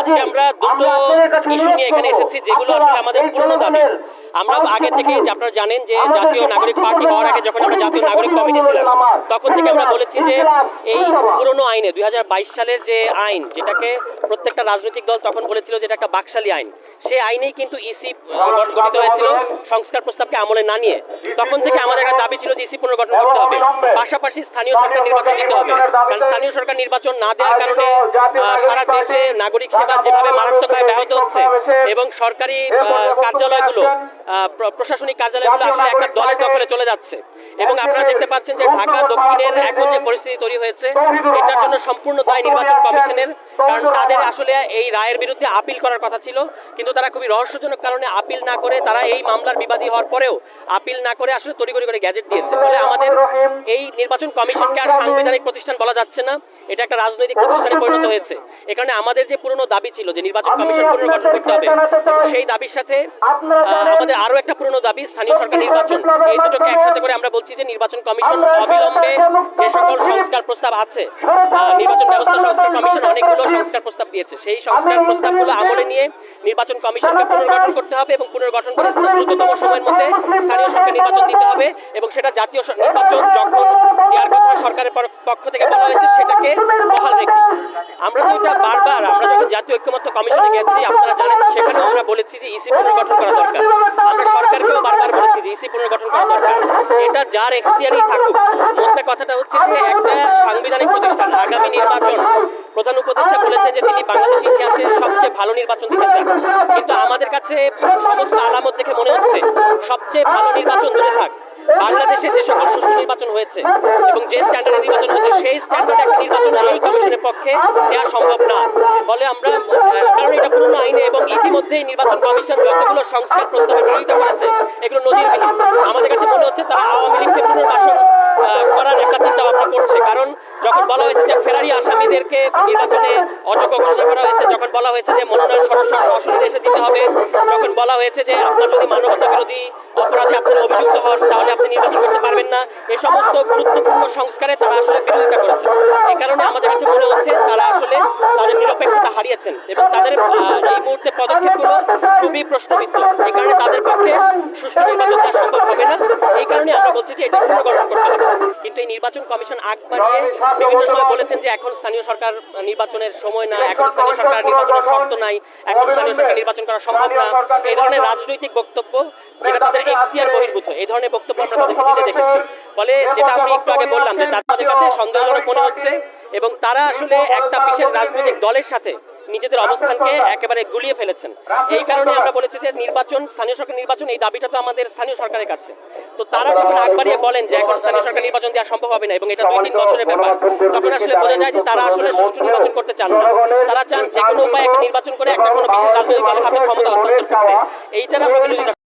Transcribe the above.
আজকে আমরা দুটো ইস্যু নিয়ে এখানে এসেছি যেগুলো আসলে আমাদের পুরনো দাবি। আমরা আগে থেকে যে আপনারা জানেন যে জাতীয় নাগরিক পার্টি হওয়ার আগে যখন আমরা জাতীয় নাগরিক কমিটি ছিলাম তখন থেকে আমরা বলেছি যে এই পুরনো আইনে দুই সালের যে আইন যেটাকে প্রত্যেকটা রাজনৈতিক দল তখন বলেছিল যে এটা একটা বাকশালী আইন সেই আইনেই কিন্তু ইসি গঠিত হয়েছিল সংস্কার প্রস্তাবকে আমলে না নিয়ে। তখন থেকে আমাদের একটা দাবি ছিল যে ইসি পুনর্গঠন করতে হবে। পাশাপাশি স্থানীয় সরকার নির্বাচন দিতে হবে। কারণ স্থানীয় সরকার নির্বাচন না দেওয়ার কারণে সারা দেশে নাগরিক সেবা যেভাবে মারাত্মকভাবে ব্যাহত হচ্ছে এবং সরকারি কার্যালয়গুলো প্রশাসনিক কার্যালয়গুলো আসলে একটা দলের দখলে চলে যাচ্ছে। এবং আপনারা দেখতে পাচ্ছেন যে ঢাকা দক্ষিণের এখন যে পরিস্থিতি তৈরি হয়েছে, এটার জন্য সম্পূর্ণ দায় নির্বাচন কমিশনের, কারণ তাদের আসলে এই রায়ের বিরুদ্ধে আপিল করার কথা ছিল, কিন্তু তারা খুবই রহস্যজনক কারণে আপিল না করে তারা এই মামলার বিবাদী হওয়ার পরেও আপিল না করে আসলে তড়িঘড়ি করে গ্যাজেট দিয়েছে। ফলে আমাদের এই নির্বাচন কমিশনকে আর সাংবিধানিক প্রতিষ্ঠান বলা যাচ্ছে না, এটা একটা রাজনৈতিক প্রতিষ্ঠানে পরিণত হয়েছে। এ কারণে আমাদের যে পুরনো দাবি ছিল যে নির্বাচন কমিশন পুনর্গঠন করতে হবে। সেই দাবির সাথে আমাদের আরও একটা পুরনো দাবি স্থানীয় সরকার নির্বাচন এই দুটোকে একসাথে করে আমরা বলছি যে নির্বাচন কমিশন অবিলম্বে যে সকল সংস্কার প্রস্তাব আছে নির্বাচন ব্যবস্থা সংস্কার কমিশন অনেকগুলো সংস্কার প্রস্তাব দিয়েছে। সেই সংস্কার প্রস্তাবগুলো আমলে নিয়ে নির্বাচন কমিশনকে পুনর্গঠন করতে হবে এবং পুনর্গঠন করে দ্রুততম সময়ের মধ্যে স্থানীয় সরকার নির্বাচন দিতে হবে এবং সেটা জাতীয় নির্বাচন যখন দেওয়ার কথা সরকারের পক্ষ থেকে বলা হয়েছে সেটাকে বহাল রেখে। আমরা তো এটা জাতীয় ঐক্যমত্য কমিশনে গেছি, আপনারা জানেন, সেখানেও আমরা বলেছি যে ইসি পুনর্গঠন করা দরকার। আমরা সরকারকেও বারবার বলেছি যে ইসি পুনর্গঠন করা দরকার। এটা যার এখতিয়ারই থাকুক। মোদ্দা কথাটা হচ্ছে যে একটা সাংবিধানিক প্রতিষ্ঠান, আগামী নির্বাচন। প্রধান উপদেষ্টা বলেছেন যে তিনি বাংলাদেশ ইতিহাসের সবচেয়ে ভালো নির্বাচন দিতে চান। কিন্তু আমাদের কাছে সমস্ত আলামত দেখে মনে হচ্ছে, সবচেয়ে ভালো নির্বাচন দূরে থাক। বাংলাদেশে যে সকল সুষ্ঠু নির্বাচন হয়েছে এবং যে স্ট্যান্ডার্ডে নির্বাচন হয়েছে, সেই স্ট্যান্ডার্ডে একটা নির্বাচন এই কমিশনের পক্ষে দেওয়া সম্ভব না। ফলে আমরা কারণ এটা পুরনো আইনে এবং ইতিমধ্যেই নির্বাচন কমিশন যতগুলো সংস্কার প্রস্তাবে বিরোধিতা করেছে ফেরারি আসামিদেরকে নির্বাচনে অযোগ্য ঘোষণা করা হয়েছে। যখন বলা হয়েছে যে মনোনয়ন সদস্য সরাসরি দেশে দিতে হবে, যখন বলা হয়েছে যে আপনার যদি মানবতা বিরোধী অপরাধে আপনি অভিযুক্ত হন, তাহলে আপনি নির্বাচন করতে পারবেন না। এ সমস্ত গুরুত্বপূর্ণ সংস্কারে তারা আসলে বিরোধিতা করেছে এই কারণে আমাদের কাছে মনে হচ্ছে তারা আসলে তাদের নিরপেক্ষতা হারিয়েছেন এবং তাদের এই মুহূর্তে পদক্ষেপগুলো খুবই প্রশ্নবিদ্ধ। এই কারণে তাদের পক্ষে সুষ্ঠু নির্বাচন দেওয়া সম্ভব হবে না। এই কারণে আমরা বলছি যে এটা পুনর্গঠন নির্বাচন কমিশন আগ বিভিন্ন সময় বলেছেন যে এখন স্থানীয় সরকার নির্বাচনের সময় না এখন স্থানীয় সরকার নির্বাচনের শর্ত নাই এখন স্থানীয় সরকার নির্বাচন করা সম্ভব না। এই ধরনের রাজনৈতিক বক্তব্য যেটা তাদের এখতিয়ার বহির্ভূত এই ধরনের বক্তব্য আমরা তাদের দিতে দেখেছি। ফলে যেটা আমি একটু আগে বললাম যে তাদের কাছে সন্দেহজনক মনে হচ্ছে এবং তারা আসলে একটা বিশেষ রাজনৈতিক দলের সাথে নিজেদের অবস্থানকে একেবারে গুলিয়ে ফেলেছেন। এই কারণে আমরা বলেছি যে নির্বাচন স্থানীয় সরকার নির্বাচন এই দাবিটা তো আমাদের স্থানীয় সরকারের কাছে। তো তারা যখন আগ বাড়িয়ে বলেন যে এখন স্থানীয় সরকার নির্বাচন দেওয়া সম্ভব হবে না এবং এটা দুই তিন বছরের ব্যাপার তখন আসলে বোঝা যায় যে তারা আসলে সুষ্ঠু নির্বাচন করতে চান না। তারা চান যে কোনো উপায়ে একটা নির্বাচন করে একটা কোনো বিশেষ রাজনৈতিক দলের হাতে ক্ষমতা হস্তান্তর করতে। এইটার আমরা